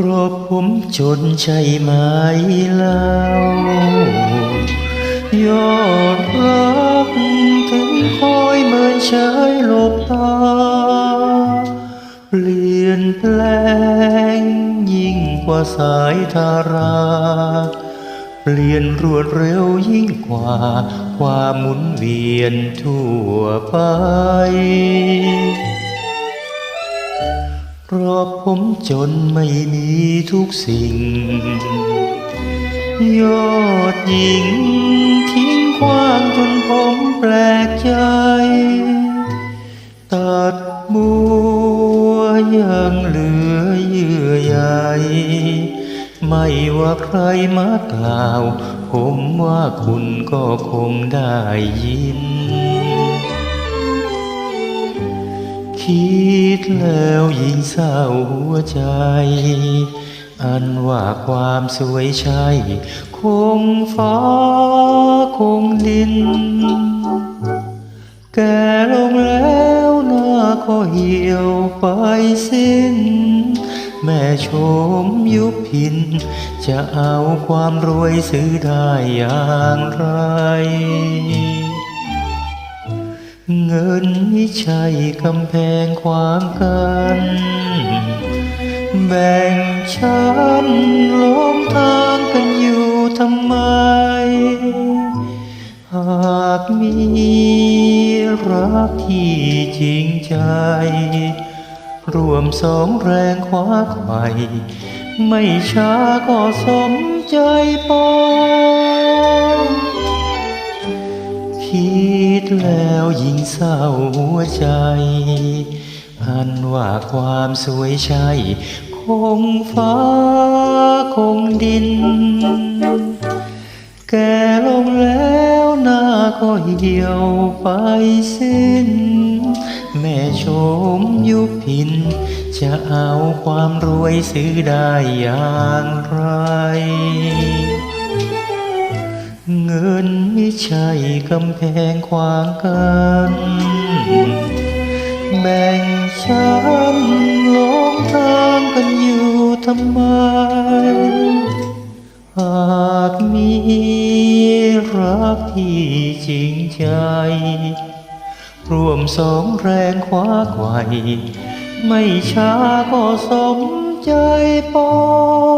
พราะผมจนใช่ไหมเล่ายอดรักถึงคอยเหมือนเฉยหลบตา เปลี่ยนแปลงยิ่งกว่าสายทารา เปลี่ยนรวดเร็วยิ่งกว่า ความหมุนเวียนทั่วไป เพราะผมจนไม่มีทุกสิ่ง ยอดหญิง ทิ้งความจนผมแปลกใจ ตัดบัวยังเหลือเยื่อใยไม่ว่าใครมากล่าว ผมว่าคุณก็คงได้ยิน คิดแล้วยิ่งเศร้าหัวใจ อันว่าความสวยใช่คงฟ้าคงดิน แก่ลงแล้วหน้าก็เหี่ยวไปสิ้น แม่ชมยุพิน จะเอาความรวยซื้อได้อย่างไร เงินไม่ใช่กำแพงขวางกัน แบ่งชั้นล้มทางกันอยู่ทำไม หากมีรักที่จริงใจ รวมสองแรงคว้าไข่ไม่ช้าก็สมใจปองคิด แล้วยิ่งเศร้าหัวใจอันว่าความสวยใช่ คงฟ้าคงดิน แก่ลงแล้วหน้าก็เหี่ยวไปสิ้น แม่ชมยุพิน จะเอาความรวยซื้อได้อย่างไร เงินไม่ใช่กำแพงขวางกัน แบ่งชั้นลงทางกันอยู่ทำไมหากมีรักที่จริงใจรวมสองแรงคว้าไขว่ไม่ช้าก็สมใจปอง